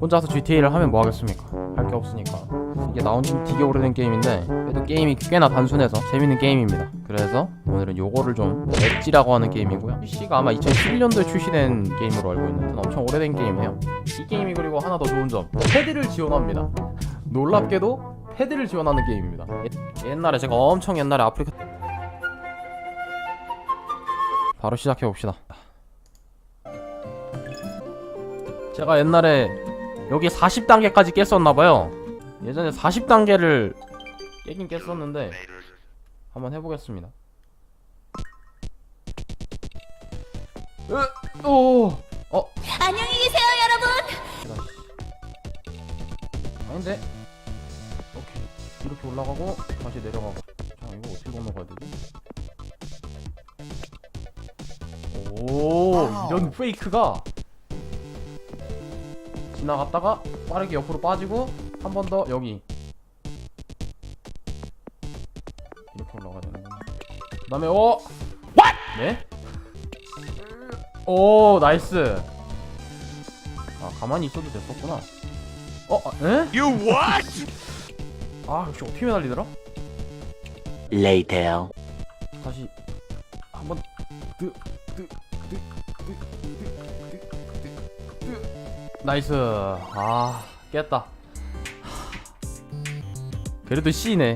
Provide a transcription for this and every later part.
혼자서 GTA를 하면 뭐 하겠습니까? 할 게 없으니까. 이게 나온 지 되게 오래된 게임인데 그래도 게임이 꽤나 단순해서 재밌는 게임입니다. 그래서 오늘은 요거를 좀 엣지라고 하는 게임이고요. PC가 아마 2011년도에 출시된 게임으로 알고 있는데 엄청 오래된 게임이에요. 이 게임이 그리고 하나 더 좋은 점 패드를 지원합니다. 놀랍게도 패드를 지원하는 게임입니다. 예- 옛날에 제가 엄청 옛날에 아프리카 바로 시작해 봅시다. 제가 옛날에 여기 40단계까지 깼었나봐요. 예전에 40단계를 깨긴 깼었는데 한번 해보겠습니다. 으, 오, 어, 안녕히 계세요, 여러분. 아닌데? 오케이 이렇게 올라가고 다시 내려가고 자 이거 어떻게 건너가야 되지? 오 이런 페이크가 지나갔다가 빠르게 옆으로 빠지고 한 번 더 여기 이렇게 올라가야 되는구나 그 다음에 오 네? 오 나이스 아 가만히 있어도 됐었구나 어? 아, 에? You what? 아 역시 어떻게 매달리더라? Later. 다시 한번 뜨, 뜨, 뜨, 뜨, 뜨, 뜨, 뜨, 뜨. 나이스 아 깼다 하. 그래도 C네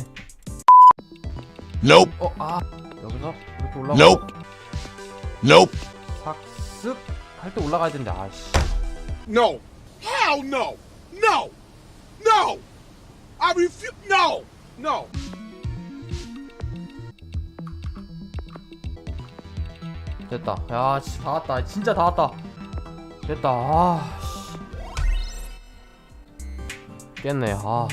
Nope. 어 아 여기서 이렇게 올라가고 Nope. Nope. 삭습 할 때 올라가야 되는데 아씨 No. Hell no. No. No. I refuse. No. No. 됐다 야 씨, 다 왔다 진짜 다 왔다 됐다 아 씨. 깼네 아